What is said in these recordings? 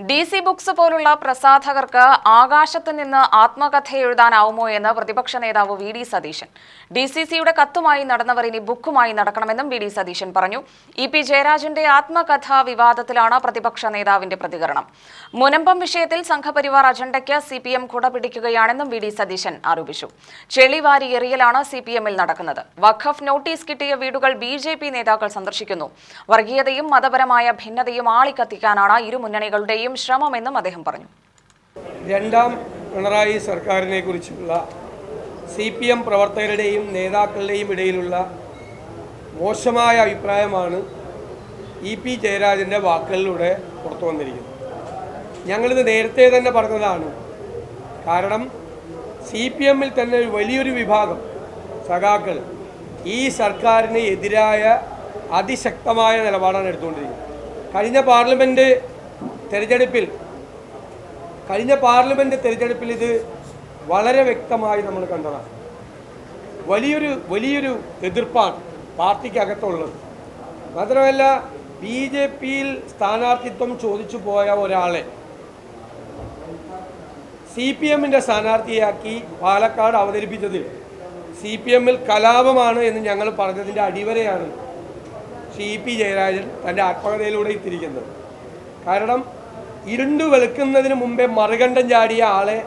D C books പോലുള്ള പ്രസാധകർക്ക് ആകാശത്ത് നിന്ന് ആത്മകഥ എഴുതാനാവുമോ എന്ന് പ്രതിപക്ഷ നേതാവ് V D Satheesan. D C സിയുടെ കത്തുമായി നടന്നവർ ഇനി ബുക്കുമായി നടക്കണമെന്നും വി ഡി സതീശൻ പറഞ്ഞു. ഇ പി ജയരാജന്റെ ആത്മകഥ വിവാദത്തിലാണ് പ്രതിപക്ഷ നേതാവിന്റെ പ്രതികരണം. മുനമ്പം വിഷയത്തിൽ സംഘപരിവാർ അജണ്ടയ്ക്ക് സി പി എം കുടപിടിക്കുകയാണെന്നും വി ഡി സതീശൻ ആരോപിച്ചു. ചെളിവാരി എറിയലാണ് സി പി എമ്മിൽ നടക്കുന്നത്. വഖഫ് നോട്ടീസ് കിട്ടിയ വീടുകൾ ബി ജെ പി നേതാക്കൾ സന്ദർശിക്കുന്നു. വർഗീയതയും മതപരമായ ഭിന്നതയും ആളിക്കത്തിക്കാനാണ് ഇരു മുന്നണികളുടെയും ശ്രമമെന്നും അദ്ദേഹം പറഞ്ഞു. രണ്ടാം പിണറായി സർക്കാരിനെ കുറിച്ചുള്ള സി പി എം പ്രവർത്തകരുടെയും നേതാക്കളുടെയും ഇടയിലുള്ള മോശമായ അഭിപ്രായമാണ് ഇ പി ജയരാജന്റെ വാക്കുകളിലൂടെ പുറത്തു വന്നിരിക്കുന്നത്. ഞങ്ങളിത് നേരത്തെ തന്നെ പറഞ്ഞതാണ്. കാരണം സി പി എമ്മിൽ തന്നെ വലിയൊരു വിഭാഗം സഖാക്കൾ ഈ സർക്കാരിന് എതിരായ അതിശക്തമായ നിലപാടാണ് എടുത്തുകൊണ്ടിരിക്കുന്നത്. കഴിഞ്ഞ പാർലമെന്റ് തെരഞ്ഞെടുപ്പിൽ കഴിഞ്ഞ പാർലമെന്റ് തെരഞ്ഞെടുപ്പിൽ ഇത് വളരെ വ്യക്തമായി നമ്മൾ കണ്ടതാണ്. വലിയൊരു വലിയൊരു എതിർപ്പാണ് പാർട്ടിക്കകത്തുള്ളത്. മാത്രമല്ല ബി ജെ പിയിൽ സ്ഥാനാർത്ഥിത്വം ചോദിച്ചു പോയ ഒരാളെ സി പി എമ്മിന്റെ സ്ഥാനാർത്ഥിയാക്കി പാലക്കാട് അവതരിപ്പിച്ചതിൽ സി പി എമ്മിൽ കലാപമാണ് എന്ന് ഞങ്ങൾ പറഞ്ഞതിന്റെ അടിവരയാണ് സി പി ജയരാജൻ തന്റെ ആത്മകഥയിലൂടെ ഇത്തിരിക്കുന്നത് കാരണം ഇരുണ്ടു വെളുക്കുന്നതിന് മുമ്പേ മറുകണ്ഠം ചാടിയ ആളെ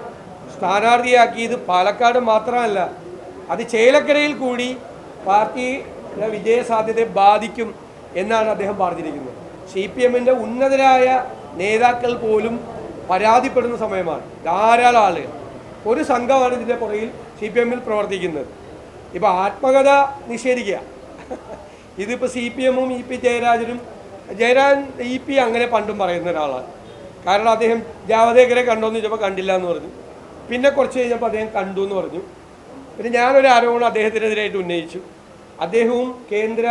സ്ഥാനാർത്ഥിയാക്കിയത് പാലക്കാട് മാത്രമല്ല അത് ചേലക്കരയിൽ കൂടി പാർട്ടിയുടെ വിജയസാധ്യതയെ ബാധിക്കും എന്നാണ് അദ്ദേഹം പറഞ്ഞിരിക്കുന്നത്. സി പി എമ്മിന്റെ ഉന്നതരായ നേതാക്കൾ പോലും പരാതിപ്പെടുന്ന സമയമാണ്. ധാരാളം ആളുകൾ. ഒരു സംഘമാണ് ഇതിന്റെ പുറകിൽ സി പി എമ്മിൽ പ്രവർത്തിക്കുന്നത്. ഇപ്പോൾ ആത്മകഥ നിഷേധിക്കുക. ഇതിപ്പോൾ സി പി എമ്മും ഇ പി ജയരാജനും ജയരാജൻ ഇ പി അങ്ങനെ പണ്ടും പറയുന്ന ഒരാളാണ്. കാരണം അദ്ദേഹം ജാവദേക്കറെ കണ്ടോന്ന് ചോദിച്ചപ്പോൾ കണ്ടില്ല എന്ന് പറഞ്ഞു. പിന്നെ കുറച്ച് കഴിഞ്ഞപ്പോൾ അദ്ദേഹം കണ്ടു എന്ന് പറഞ്ഞു. പിന്നെ ഞാനൊരു ആരോപണം അദ്ദേഹത്തിനെതിരായിട്ട് ഉന്നയിച്ചു. അദ്ദേഹവും കേന്ദ്ര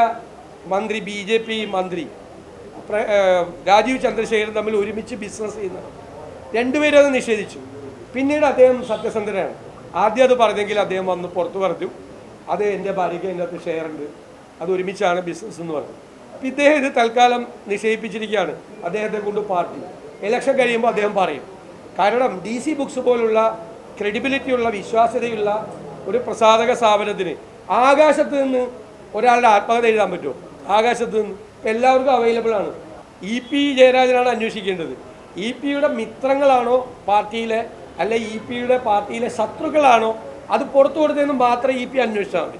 മന്ത്രി ബി ജെ പി മന്ത്രി രാജീവ് ചന്ദ്രശേഖരൻ തമ്മിൽ ഒരുമിച്ച് ബിസിനസ് ചെയ്യുന്നതാണ് രണ്ടുപേരും അത് നിഷേധിച്ചു. പിന്നീട് അദ്ദേഹം സത്യസന്ധനാണ്. ആദ്യം അത് പറഞ്ഞെങ്കിൽ അദ്ദേഹം വന്ന് പുറത്ത് പറഞ്ഞു അത് എന്റെ ഭാര്യയ്ക്ക് അതിന്റെ അകത്ത് ഷെയർ ഉണ്ട്. അത് ഒരുമിച്ചാണ് ബിസിനസ് എന്ന് പറഞ്ഞു. ഇദ്ദേഹം ഇത് തൽക്കാലം നിഷേധിപ്പിച്ചിരിക്കുകയാണ്. അദ്ദേഹത്തെ കൊണ്ട് പാർട്ടി ഇലക്ഷൻ കഴിയുമ്പോൾ അദ്ദേഹം പറയും. കാരണം ഡി സി ബുക്സ് പോലുള്ള ക്രെഡിബിലിറ്റിയുള്ള വിശ്വാസ്യതയുള്ള ഒരു പ്രസാധക സ്ഥാപനത്തിന് ആകാശത്ത് നിന്ന് ഒരാളുടെ ആത്മകഥ എഴുതാൻ പറ്റുമോ? ആകാശത്ത് നിന്ന്. എല്ലാവർക്കും അവൈലബിൾ ആണ്. ഇ പി ജയരാജനാണ് അന്വേഷിക്കേണ്ടത്. ഇ പിയുടെ മിത്രങ്ങളാണോ പാർട്ടിയിലെ അല്ലെ ഇ പിയുടെ പാർട്ടിയിലെ ശത്രുക്കളാണോ? അത് പുറത്തു കൊടുത്തതെന്ന് മാത്രം ഇ പി അന്വേഷിച്ചാൽ മതി.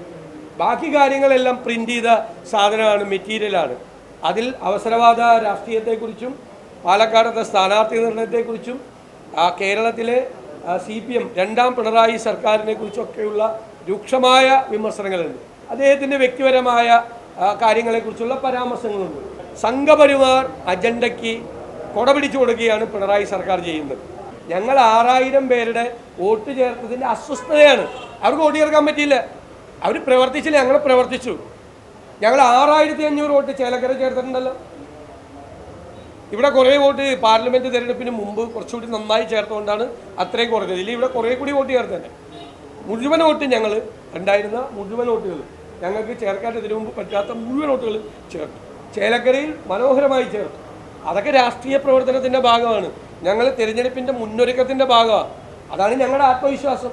ബാക്കി കാര്യങ്ങളെല്ലാം പ്രിന്റ് ചെയ്ത സാധനമാണ് മെറ്റീരിയലാണ്. അതിൽ അവസരവാദ രാഷ്ട്രീയത്തെക്കുറിച്ചും പാലക്കാടത്തെ സ്ഥാനാർത്ഥി നിർണയത്തെക്കുറിച്ചും കേരളത്തിലെ സി പി എം രണ്ടാം പിണറായി സർക്കാരിനെ കുറിച്ചൊക്കെയുള്ള രൂക്ഷമായ വിമർശനങ്ങളുണ്ട്. അദ്ദേഹത്തിന്റെ വ്യക്തിപരമായ കാര്യങ്ങളെക്കുറിച്ചുള്ള പരാമർശങ്ങളുണ്ട്. സംഘപരിവാർ അജണ്ടയ്ക്ക് കൊടപിടിച്ചു കൊടുക്കുകയാണ് പിണറായി സർക്കാർ ചെയ്യുന്നത്. ഞങ്ങൾ ആറായിരം പേരുടെ വോട്ട് ചേർത്തതിന്റെ അസ്വസ്ഥതയാണ്. അവർക്ക് വോട്ട് ചേർക്കാൻ പറ്റിയില്ല. അവർ പ്രവർത്തിച്ചില്ല ഞങ്ങൾ പ്രവർത്തിച്ചു. ഞങ്ങൾ ആറായിരത്തി അഞ്ഞൂറ് വോട്ട് ചേലക്കര ചേർത്തിട്ടുണ്ടല്ലോ. ഇവിടെ കുറേ വോട്ട് പാർലമെന്റ് തിരഞ്ഞെടുപ്പിന് മുമ്പ് കുറച്ചുകൂടി നന്നായി ചേർത്തുകൊണ്ടാണ് അത്രയും കുറഞ്ഞത്. ഇല്ലെങ്കിൽ ഇവിടെ കുറേ കൂടി വോട്ട് ചേർത്തേ മുഴുവൻ വോട്ട് ഞങ്ങൾ ഉണ്ടായിരുന്ന മുഴുവൻ വോട്ടുകൾ ഞങ്ങൾക്ക് ചേർക്കാൻ ഇതിനു മുമ്പ് പറ്റാത്ത മുഴുവൻ വോട്ടുകൾ ചേർത്തു. ചേലക്കരയിൽ മനോഹരമായി ചേർത്തു. അതൊക്കെ രാഷ്ട്രീയ പ്രവർത്തനത്തിന്റെ ഭാഗമാണ്. ഞങ്ങൾ തിരഞ്ഞെടുപ്പിന്റെ മുന്നൊരുക്കത്തിന്റെ ഭാഗമാണ്. അതാണ് ഞങ്ങളുടെ ആത്മവിശ്വാസം.